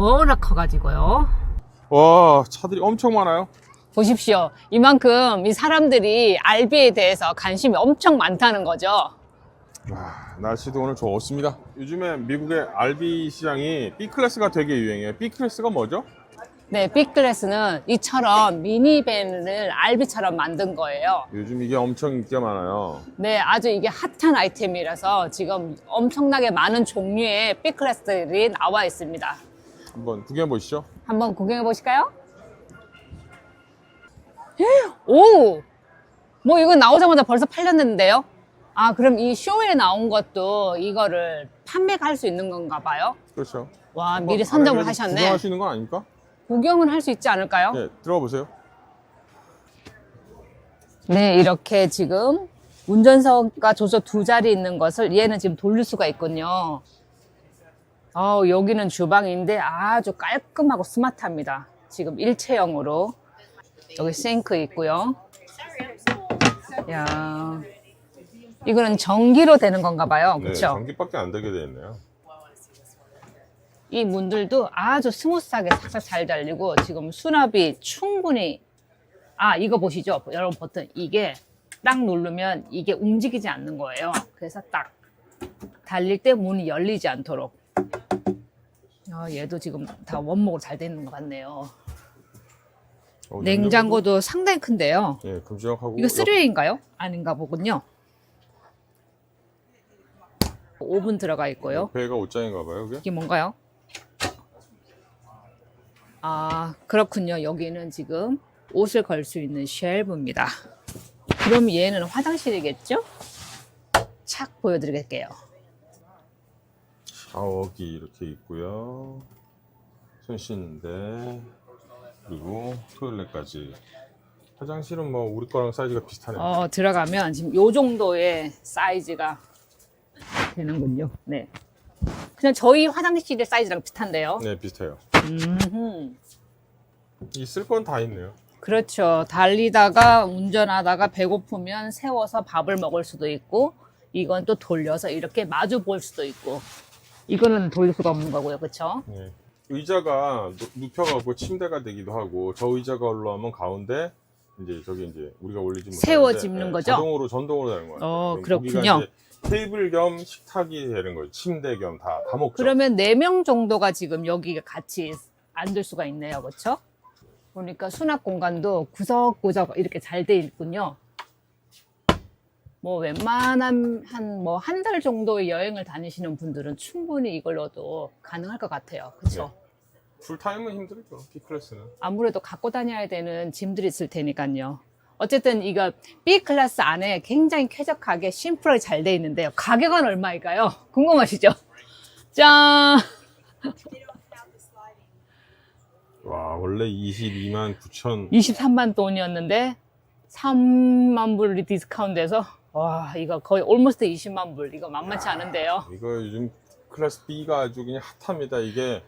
워낙 커가지고요. 와 차들이 엄청 많아요. 보십시오. 이만큼 이 사람들이 알비에 대해서 관심이 엄청 많다는 거죠. 와, 날씨도 오늘 좋습니다. 요즘에 미국의 RV 시장이 B 클래스가 되게 유행해요. B 클래스가 뭐죠? 네, 빅클래스는 이처럼 미니밴을 알비처럼 만든 거예요. 요즘 이게 엄청 인기가 많아요. 네, 아주 이게 핫한 아이템이라서 지금 엄청나게 많은 종류의 빅클래스들이 나와 있습니다. 한번 구경해 보시죠. 한번 구경해 보실까요? 오! 뭐 이거 나오자마자 벌써 팔렸는데요? 아, 그럼 이 쇼에 나온 것도 이거를 판매가 할수 있는 건가 봐요? 그렇죠. 와, 뭐 미리 선점을 안에 하셨네. 있는 건 아닙니까? 구경은 할 수 있지 않을까요? 네, 들어가 보세요. 네, 이렇게 지금 운전석과 조저 두 자리 있는 것을 얘는 지금 돌릴 수가 있군요. 어, 여기는 주방인데 아주 깔끔하고 스마트합니다. 지금 일체형으로. 여기 싱크 있고요. 야. 이거는 전기로 되는 건가 봐요. 네, 그렇죠? 전기밖에 안 되게 돼 있네요. 이 문들도 아주 스무스하게 싹싹 잘 달리고 지금 수납이 충분히 아 이거 보시죠 여러분 버튼 이게 딱 누르면 이게 움직이지 않는 거예요 그래서 딱 달릴 때 문이 열리지 않도록 아 얘도 지금 다 원목으로 잘 돼 있는 것 같네요 어, 냉장고도 상당히 큰데요 예, 금지하고 이거 3W인가요? 아닌가 보군요 오븐 들어가 있고요 배가 옷장인가 봐요, 그게? 이게 뭔가요? 아, 그렇군요. 여기는 지금 옷을 걸 수 있는 쉘브입니다. 그럼 얘는 화장실이겠죠? 착 보여드릴게요. 샤워기 이렇게 있고요. 손 씻는데 그리고 토일렛까지. 화장실은 뭐 우리 거랑 사이즈가 비슷하네요. 어, 들어가면 지금 요 정도의 사이즈가 되는군요. 네. 그냥 저희 화장실의 사이즈랑 비슷한데요. 네, 비슷해요. 음흠. 있을 건 다 있네요. 그렇죠. 달리다가 운전하다가 배고프면 세워서 밥을 먹을 수도 있고, 이건 또 돌려서 이렇게 마주 볼 수도 있고, 이거는 돌릴 수가 없는 거고요. 그렇죠? 네. 의자가 누- 눕혀가고 침대가 되기도 하고 저 의자가 올라오면 가운데 이제 저기 이제 우리가 올리지 못하는데 세워집는 예, 거죠? 자동으로 전동으로 되는 거예요. 어, 그럼 거기가 그렇군요. 이제 테이블 겸 식탁이 되는 거예요. 침대 겸 다 다 먹죠. 그러면 네 명 정도가 지금 여기 같이 앉을 수가 있네요. 그렇죠? 보니까 수납 공간도 구석구석 이렇게 잘 돼 있군요. 뭐 웬만한 한 뭐 한 달 정도의 여행을 다니시는 분들은 충분히 이걸로도 가능할 것 같아요. 그렇죠? 풀타임은 힘들죠. B클래스는. 아무래도 갖고 다녀야 되는 짐들이 있을 테니까요. 어쨌든 이거 B 클래스 안에 굉장히 쾌적하게 심플하게 잘 돼 있는데요. 가격은 얼마일까요? 궁금하시죠? 짠! 와 원래 22만 9천 23만 돈이었는데 3만 불이 디스카운트돼서 와 이거 거의 올모스트 20만 불 이거 만만치 않은데요. 이거 요즘 클래스 B가 아주 그냥 핫합니다. 이게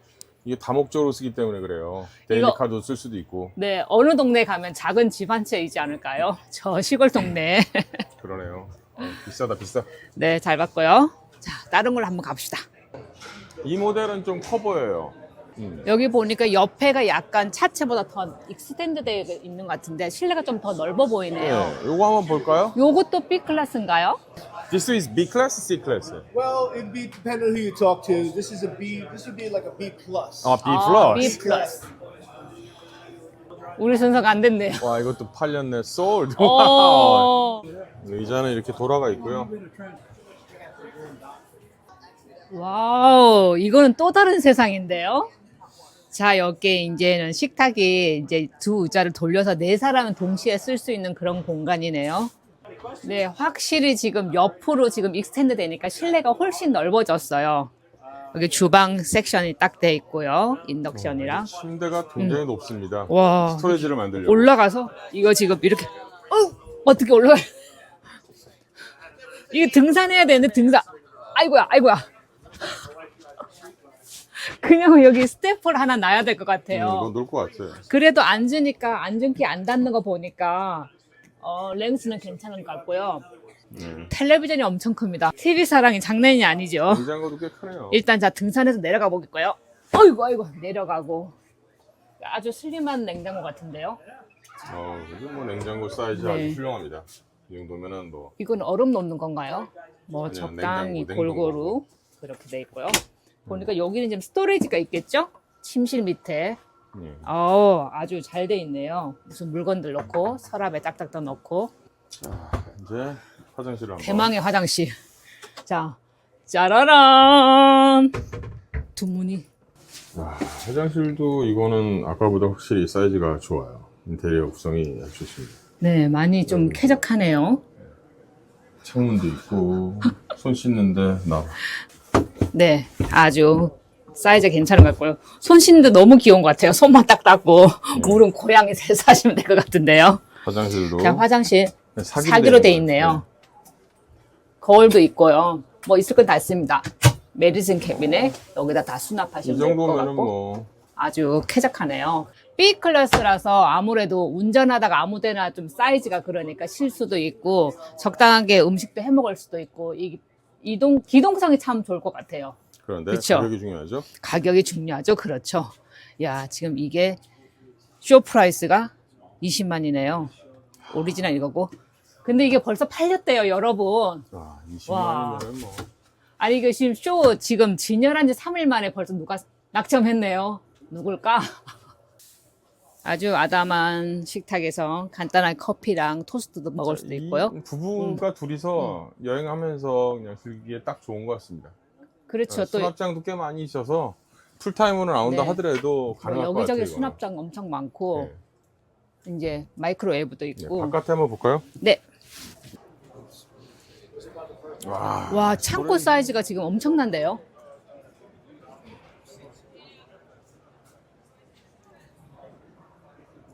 이게 다목적으로 쓰기 때문에 그래요. 데일리카도 쓸 수도 있고 네 어느 동네 가면 작은 집 한 채이지 않을까요? 저 시골 동네. 그러네요. 어, 비싸다 비싸. 네 잘 봤고요. 자 다른 걸로 한번 갑시다. 이 모델은 좀 커 보여요. 음. 여기 보니까 옆에가 약간 차체보다 더 익스텐드 되어 있는 것 같은데 실내가 좀 더 넓어 보이네요. 네, 요거 한번 볼까요? 요것도 B 클래스인가요? This is B class, C class. Well, it'd be depending on who you talk to. This is a B. This would be like a B plus. 아, B 아, plus. B 플러스. 우리 순서가 안 됐네요. 와, 이것도 팔렸네. sold. 어. 의자는 이렇게 돌아가 있고요. 와우, 이거는 또 다른 세상인데요. 자, 여기 이제는 식탁이 이제 두 의자를 돌려서 네 사람은 동시에 쓸 수 있는 그런 공간이네요. 네, 확실히 지금 옆으로 지금 익스텐드 되니까 실내가 훨씬 넓어졌어요. 여기 주방 섹션이 딱 돼 있고요. 인덕션이랑. 침대가 굉장히 높습니다. 와, 스토리지를 만들려고. 올라가서 이거 지금 이렇게 어 어떻게 올라가? 이게 등산해야 되는데 등산 아이고야 아이고야 그냥 여기 스태프를 하나 놔야 될것 음, 같아요. 놀것 같아요. 그래도 앉으니까 앉은 키안 닿는 거 보니까 어, 렌스는 괜찮은 것 같고요. 네. 텔레비전이 엄청 큽니다. TV 사랑이 장난이 아니죠. 냉장고도 꽤 크네요. 일단 자 등산해서 내려가 보겠고요. 어이구 어이구 내려가고 아주 슬림한 냉장고 같은데요. 어, 그래도 뭐 냉장고 사이즈 네. 아주 훌륭합니다. 이 정도면은 뭐 이건 얼음 넣는 건가요? 뭐 아니요, 적당히 냉장고, 골고루 그렇게 돼 있고요. 보니까 여기는 지금 스토리지가 있겠죠? 침실 밑에. 예. 어, 아주 잘 돼 있네요. 무슨 물건들 넣고 서랍에 딱딱딱 넣고 자, 이제 화장실을 한번. 대망의 화장실. 자, 짜라란 두 문이. 와, 화장실도 이거는 아까보다 확실히 사이즈가 좋아요. 인테리어 구성이 아주 좋습니다. 네, 많이 좀 쾌적하네요. 창문도 있고 손 씻는데 나 네, 아주 사이즈 괜찮은 것 같고요. 손 씻는데 너무 귀여운 것 같아요. 손만 딱 닦고 물은 고양이 세서 하시면 될 것 같은데요. 화장실도 자, 화장실 사기로 사기로 돼돼 있네요. 거울도 있고요. 뭐 있을 건 다 있습니다. 메디슨 캐비넷 여기다 다이 수납하시면 될 것 같고 뭐 아주 쾌적하네요. B 클래스라서 아무래도 운전하다가 아무데나 좀 사이즈가 그러니까 실 수도 있고 적당하게 음식도 해 먹을 수도 있고 이 이동 기동성이 참 좋을 것 같아요. 그런데 그쵸? 가격이 중요하죠. 가격이 중요하죠. 그렇죠. 야, 지금 이게 쇼 프라이스가 20만이네요. 오리지널 이거고. 근데 이게 벌써 팔렸대요, 여러분. 아, 와. 20만이면은 뭐 아니, 이거 지금 쇼 지금 진열한 지 3일 만에 벌써 누가 낙점했네요. 누굴까? 아주 아담한 식탁에서 간단한 커피랑 토스트도 먹을 수도 있고요. 음. 이 부부가 둘이서 여행하면서 그냥 즐기기에 딱 좋은 것 같습니다. 그렇죠. 또 수납장도 꽤 많이 있어서 풀타임으로 나온다 네. 하더라도 뭐 가능할 것 같아요. 여기저기 이거는. 수납장 엄청 많고 네. 이제 마이크로웨이브도 네, 있고. 바깥에 한번 볼까요? 네. 와, 와, 창고 사이즈가 지금 엄청난데요?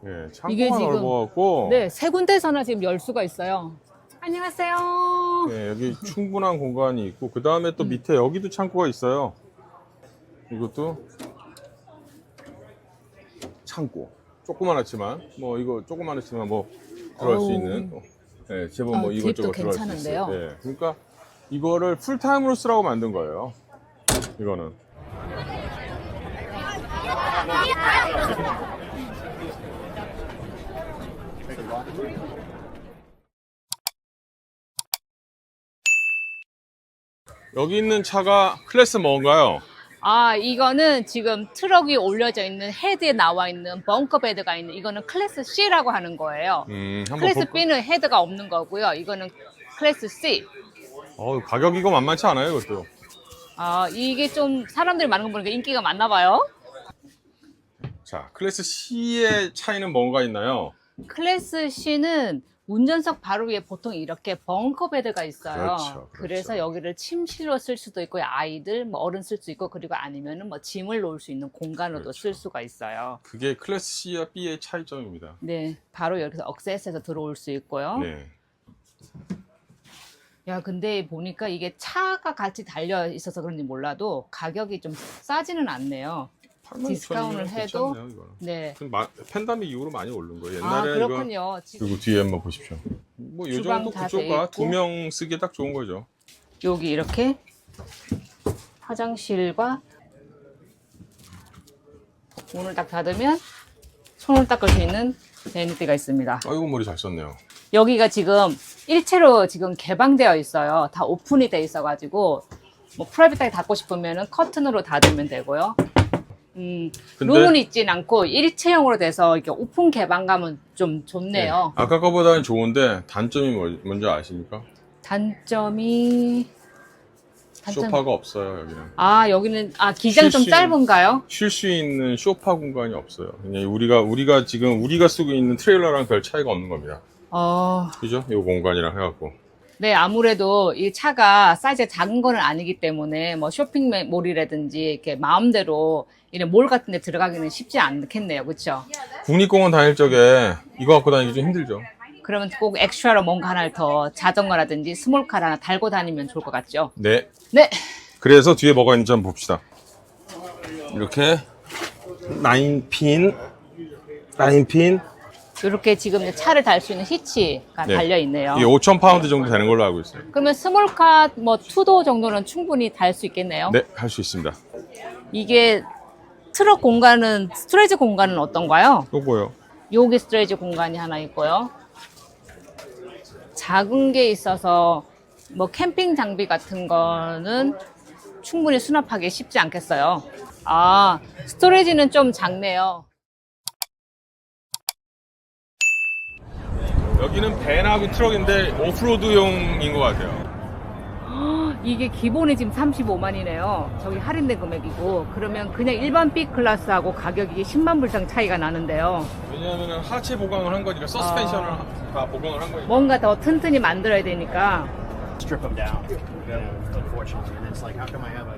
예, 이게 창고가 지금- 넓어갖고 네, 세 군데서나 지금 열 수가 있어요. 안녕하세요. 예, 여기 충분한 공간이 있고 그 다음에 또 밑에 여기도 창고가 있어요. 이것도 창고. 조그만하지만 뭐 이거 조그만하지만 뭐 들어갈 수 어우. 있는 어, 예, 제법 뭐 아, 이것저것 딥도 들어갈 수 괜찮은데요? 있어요. 예, 그러니까 이거를 풀타임으로 쓰라고 만든 거예요. 이거는. 여기 있는 차가 클래스 뭔가요? 아, 이거는 지금 트럭 위에 올려져 있는 헤드에 나와 있는 벙커 베드가 있는 이거는 클래스 C라고 하는 거예요. 음, 한번 클래스 볼까? B는 헤드가 없는 거고요. 이거는 클래스 C. 어, 가격 이거 만만치 않아요, 이것도. 아, 이게 좀 사람들이 많은 거 보니까 인기가 많나 봐요. 자, 클래스 C의 차이는 뭔가 있나요? 클래스 C는 운전석 바로 위에 보통 이렇게 벙커 베드가 있어요. 그렇죠, 그렇죠. 래서 여기를 침실로 쓸 수도 있고 아이들, 뭐 어른 쓸 수 있고 그리고 아니면은 뭐 짐을 놓을 수 있는 공간으로도 그렇죠. 쓸 수가 있어요. 그게 클래스 C와 B의 차이점입니다. 네, 바로 여기서 억세스해서 들어올 수 있고요. 네. 야, 근데 보니까 이게 차가 같이 달려 있어서 그런지 몰라도 가격이 좀 싸지는 않네요. 8만 디스카운트를 6천이면 해도. 네. 그 마- 팬데믹 이후로 많이 오른 거예요. 아, 옛날에 이거 그렇군요. 지- 그리고 뒤에 한번 보십시오. 뭐이 주방 정도 다 구조가 돼두 있고. 명 쓰기에 딱 좋은 거죠. 여기 이렇게 화장실과 문을 딱 닫으면 손을 닦을 수 있는 베니티가 있습니다. 아이고 머리 잘 썼네요. 여기가 지금 일체로 지금 개방되어 있어요. 다 오픈이 돼 있어가지고 뭐 프라이빗하게 닫고 싶으면은 커튼으로 닫으면 되고요. 음, 근데- 룸은 있진 않고 일체형으로 돼서 이렇게 오픈 개방감은 좀 좋네요. 아까 거보다는 좋은데 단점이 뭐, 뭔지 아십니까? 단점이 단점. 소파가 없어요 여기는. 아 여기는 아 기장 좀 실시- 짧은가요? 쉴 수 있는 소파 공간이 없어요. 그냥 우리가 우리가 지금 우리가 쓰고 있는 트레일러랑 별 차이가 없는 겁니다. 어, 그죠? 이 공간이랑 해갖고. 네 아무래도 이 차가 사이즈가 작은 거는 아니기 때문에 뭐 쇼핑몰이라든지 이렇게 마음대로 이런 몰 같은 데 들어가기는 쉽지 않겠네요. 그렇죠? 국립공원 다닐 적에 이거 갖고 다니기 좀 힘들죠. 그러면 꼭 엑스트라로 뭔가 하나를 더 자전거라든지 스몰카 하나 달고 다니면 좋을 것 같죠? 네. 네. 그래서 뒤에 뭐가 있는지 한번 봅시다. 이렇게 9핀, 9핀 이렇게 지금 차를 달 수 있는 히치가 네. 달려 있네요. 이게 5천 파운드 정도 되는 걸로 알고 있어요. 그러면 스몰카 뭐 투도 정도는 충분히 달 수 있겠네요. 네, 할 수 있습니다. 이게 트럭 공간은 스토리지 공간은 어떤가요? 요거요. 여기 스토리지 공간이 하나 있고요. 작은 게 있어서 뭐 캠핑 장비 같은 거는 충분히 수납하기 쉽지 않겠어요. 아, 스토리지는 좀 작네요. 여기는 밴하고 트럭인데 오프로드용인 것 같아요. 이게 기본이 지금 35만이네요. 저기 할인된 금액이고 그러면 그냥 일반 B 클래스하고 가격이 10만 불 이상 차이가 나는데요. 왜냐하면 하체 보강을 한 거니까 서스펜션을 아. 다 보강을 한 거니까. 뭔가 더 튼튼히 만들어야 되니까 strip them down, uh, unfortunately. And it's like, how come I have a 50,000 dollar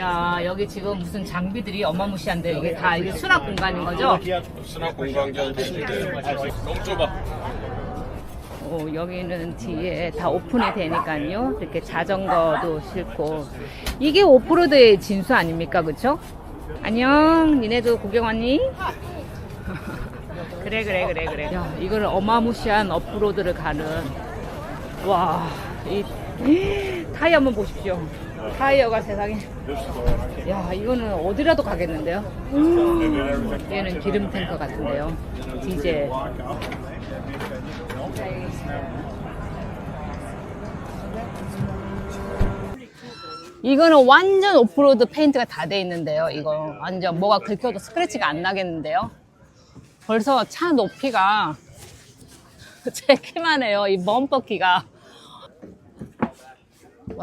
야 여기 지금 무슨 장비들이 어마무시한데 이게 다 이게 수납 공간인 거죠? 수납 공간 겸인데 너무 좁아. 어, 여기는 뒤에 다 오픈이 되니까요. 이렇게 자전거도 싣고 이게 오프로드의 진수 아닙니까, 그쵸? 안녕, 니네도 구경 왔니? 그래 그래 그래 그래. 야 이거는 어마무시한 오프로드를 가는 와 이 타이어 한번 보십시오. 타이어가 세상에. 야 이거는 어디라도 가겠는데요? 음, 얘는 기름 탱커 같은데요. 디젤. 이거는 완전 오프로드 페인트가 다 돼 있는데요. 이거 완전 뭐가 긁혀도 스크래치가 안 나겠는데요. 벌써 차 높이가 제 키만 해요. 이 범퍼 키가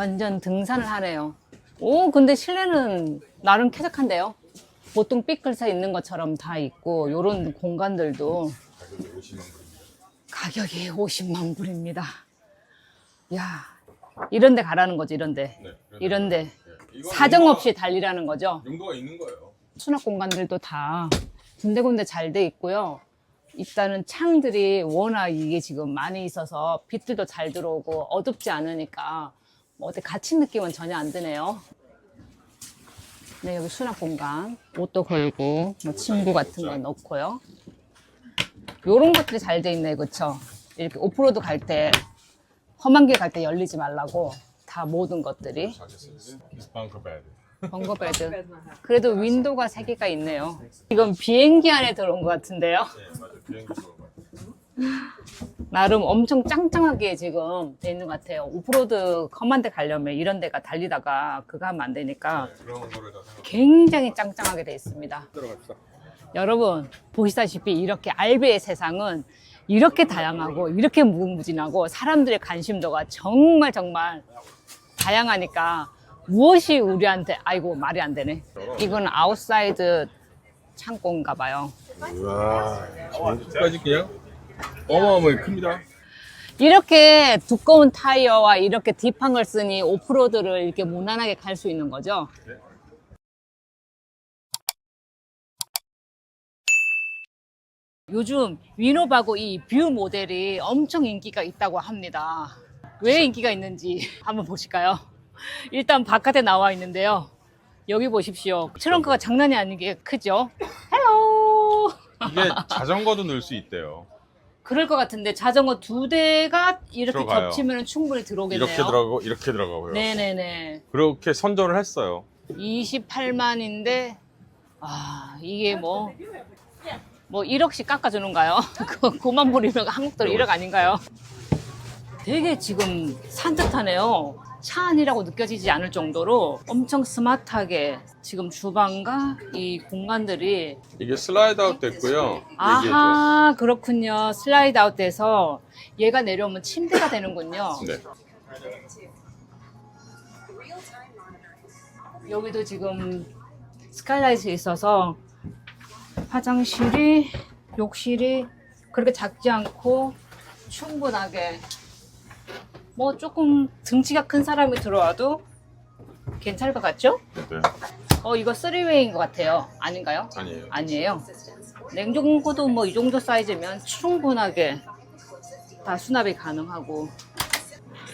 완전 등산을 하네요. 오, 근데 실내는 나름 쾌적한데요. 보통 삐클서 있는 것처럼 다 있고 요런 공간들도 가격이 50만 불입니다. 야, 이런 데 가라는 거죠, 이런 데. 네, 이런 데. 이건 사정없이 달리라는 거죠. 용도가 있는 거예요. 수납 공간들도 다 군데군데 잘 돼 있고요. 일단은 창들이 워낙 이게 지금 많이 있어서 빛들도 잘 들어오고 어둡지 않으니까 뭐 어디 갇힌 느낌은 전혀 안 드네요. 네, 여기 수납 공간. 옷도 걸고, 뭐 친구 같은 거 넣고요. 요런 것들이 잘 돼 있네, 그쵸? 이렇게 오프로드 갈 때, 험한 길 갈 때 열리지 말라고 다 모든 것들이. 벙커 베드. 번거베드. 그래도 윈도우가 세 개가 있네요. 이건 비행기 안에 들어온 것 같은데요. 네, 맞아요. 비행기. 나름 엄청 짱짱하게 지금 돼 있는 것 같아요. 오프로드 험한 데 가려면 이런 데가 달리다가 그거 하면 안 되니까 그런 거를 다 생각. 굉장히 짱짱하게 돼 있습니다. 들어갑시다. 여러분 보시다시피 이렇게 알베의 세상은 이렇게 다양하고 이렇게 무궁무진하고 사람들의 관심도가 정말 정말 다양하니까 무엇이 우리한테 아이고 말이 안 되네. 이건 아웃사이드 창고인가 봐요. 우와, 저기까지 그냥 어마어마하게 큽니다. 이렇게 두꺼운 타이어와 이렇게 딥한 걸 쓰니 오프로드를 이렇게 무난하게 갈 수 있는 거죠. 네. 요즘 위노바고 이 뷰 모델이 엄청 인기가 있다고 합니다. 왜 인기가 있는지 한번 보실까요? 일단 바깥에 나와 있는데요. 여기 보십시오. 트렁크가 장난이 아니게 크죠? 헬로! 이게 자전거도 넣을 수 있대요. 그럴 것 같은데 자전거 두 대가 이렇게 들어가요. 겹치면 충분히 들어오겠네요. 이렇게 들어가고 이렇게 들어가고요. 네네네. 그렇게 선전을 했어요. 28만인데 아 이게 뭐 뭐 1억씩 깎아주는가요? 그 9만 불이면 한국 돈 1억 아닌가요? 되게 지금 산뜻하네요. 차 안이라고 느껴지지 않을 정도로 엄청 스마트하게 지금 주방과 이 공간들이 이게 슬라이드 아웃 됐고요. 아하 그렇군요. 슬라이드 아웃 돼서 얘가 내려오면 침대가 되는군요. 네. 여기도 지금 스카이라이트 있어서 화장실이 욕실이 그렇게 작지 않고 충분하게 뭐 조금 등치가 큰 사람이 들어와도 괜찮을 것 같죠? 네. 어 이거 쓰리웨이인 것 같아요. 아닌가요? 아니에요. 아니에요. 냉장고도 뭐 이 정도 사이즈면 충분하게 다 수납이 가능하고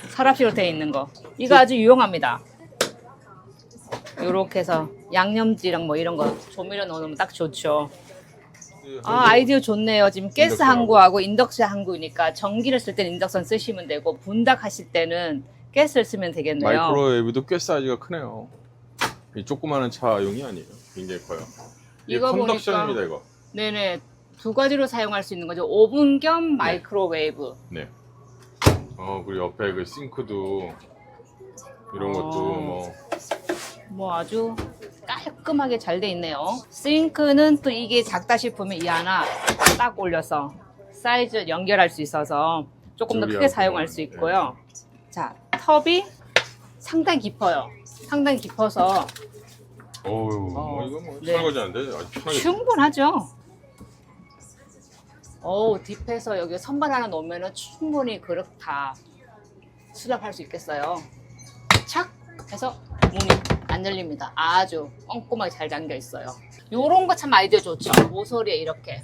서랍식으로 되어 있는 거. 이거 아주 유용합니다. 요렇게 해서 양념지랑 뭐 이런 거 조미료 넣으면 딱 좋죠. 아, 아이디어 좋네요. 지금 가스. 항구하고 인덕션 항구니까 전기를 쓸 때는 인덕션 쓰시면 되고 분닭하실 때는 가스를 쓰면 되겠네요. 마이크로웨이브도 꽤 사이즈가 크네요. 이 조그마한 차용이 아니에요. 굉장히 커요. 이게 이거 컨덕션입니다, 보니까- 이거. 네네. 두 가지로 사용할 수 있는 거죠. 오븐 겸 마이크로웨이브. 네. 어, 그리고 옆에 그 싱크도 이런 것도 어. 뭐 뭐 아주 깔끔하게 잘 돼 있네요. 싱크는 또 이게 작다 싶으면 이 하나 딱 올려서 사이즈 연결할 수 있어서 조금 더 크게 사용할 수 네. 있고요. 자, 텁이 상당히 깊어요. 상당히 깊어서 어우, 어, 뭐 이거 뭐 네. 설거지하는데 아주 편하게 충분하죠. 어우, 딥해서 여기 선반 하나 놓으면 충분히 그릇 다 수납할 수 있겠어요. 착! 해서 안 열립니다. 아주 꼼꼼하게 잘 잠겨 있어요. 요런 거 참 아이디어 좋죠. 모서리에 이렇게.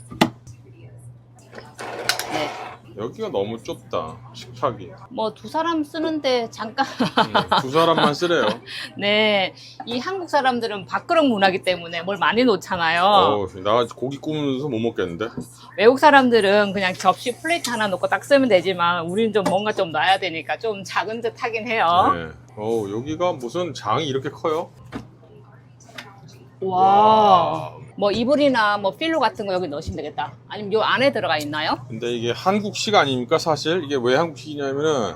네. 여기가 너무 좁다. 식탁이. 뭐 두 사람 쓰는데 잠깐. 음, 두 사람만 쓰래요. 네. 이 한국 사람들은 밥그릇 문화기 때문에 뭘 많이 놓잖아요. 어, 나 고기 구우면서 못 먹겠는데. 외국 사람들은 그냥 접시 플레이트 하나 놓고 딱 쓰면 되지만 우리는 좀 뭔가 좀 놔야 되니까 좀 작은 듯 하긴 해요. 네. 어, 여기가 무슨 장이 이렇게 커요? 와. 뭐 이불이나 뭐 필로 같은 거 여기 넣으시면 되겠다. 아니면 요 안에 들어가 있나요? 근데 이게 한국식 아닙니까 사실? 이게 왜 한국식이냐면은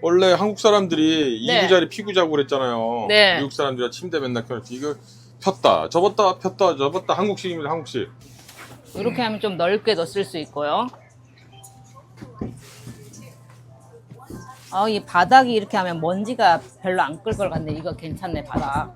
원래 한국 사람들이 네. 이구자리 피구자고 그랬잖아요. 네. 미국 사람들이 침대 맨날 켜놓고 이거 폈다 접었다 폈다 접었다 한국식입니다 한국식. 이렇게 하면 좀 넓게 넣을 수 있고요. 아, 이 바닥이 이렇게 하면 먼지가 별로 안끌것 같네. 이거 괜찮네, 바닥.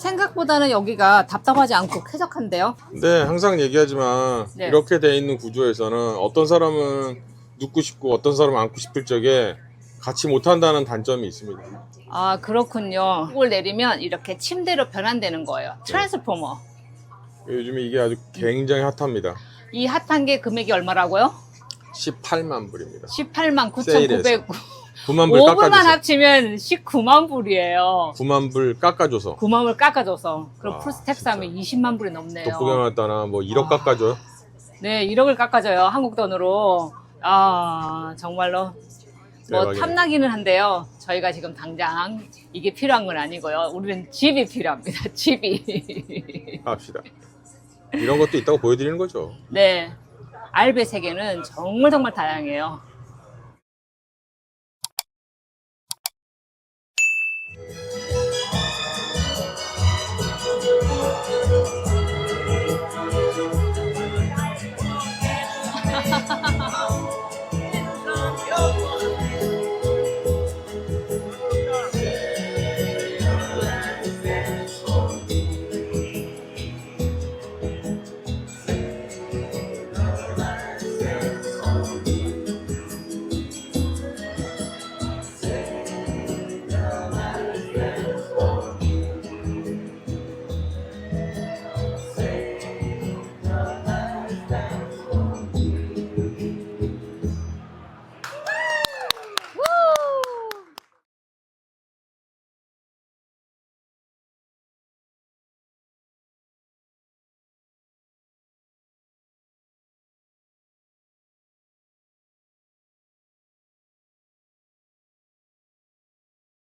생각보다는 여기가 답답하지 않고 쾌적한데요? 근데 항상 얘기하지만 네. 이렇게 돼 있는 구조에서는 어떤 사람은 눕고 싶고 어떤 사람은 앉고 싶을 적에 같이 못한다는 단점이 있습니다. 아, 그렇군요. 이걸 내리면 이렇게 침대로 변환되는 거예요. 트랜스포머. 요즘에 이게 아주 굉장히 핫합니다. 이 핫한 게 금액이 얼마라고요? 18만 불입니다. 18만 세일해서. 9,900. 9만 불 5분만 깎아줘서. 합치면 19만 불이에요. 9만 불 깎아줘서. 9만 불 깎아줘서. 그럼 아, 풀스택스. 하면 20만 불이 넘네요. 돋보기 나왔다나 뭐 1억 아. 깎아줘요. 네, 1억을 깎아줘요. 한국 돈으로. 아, 정말로. 뭐 대박이네. 탐나기는 한데요. 저희가 지금 당장 이게 필요한 건 아니고요. 우리는 집이 필요합니다. 집이. 합시다. 이런 것도 있다고 보여드리는 거죠. 네. 알베 세계는 정말 정말 다양해요.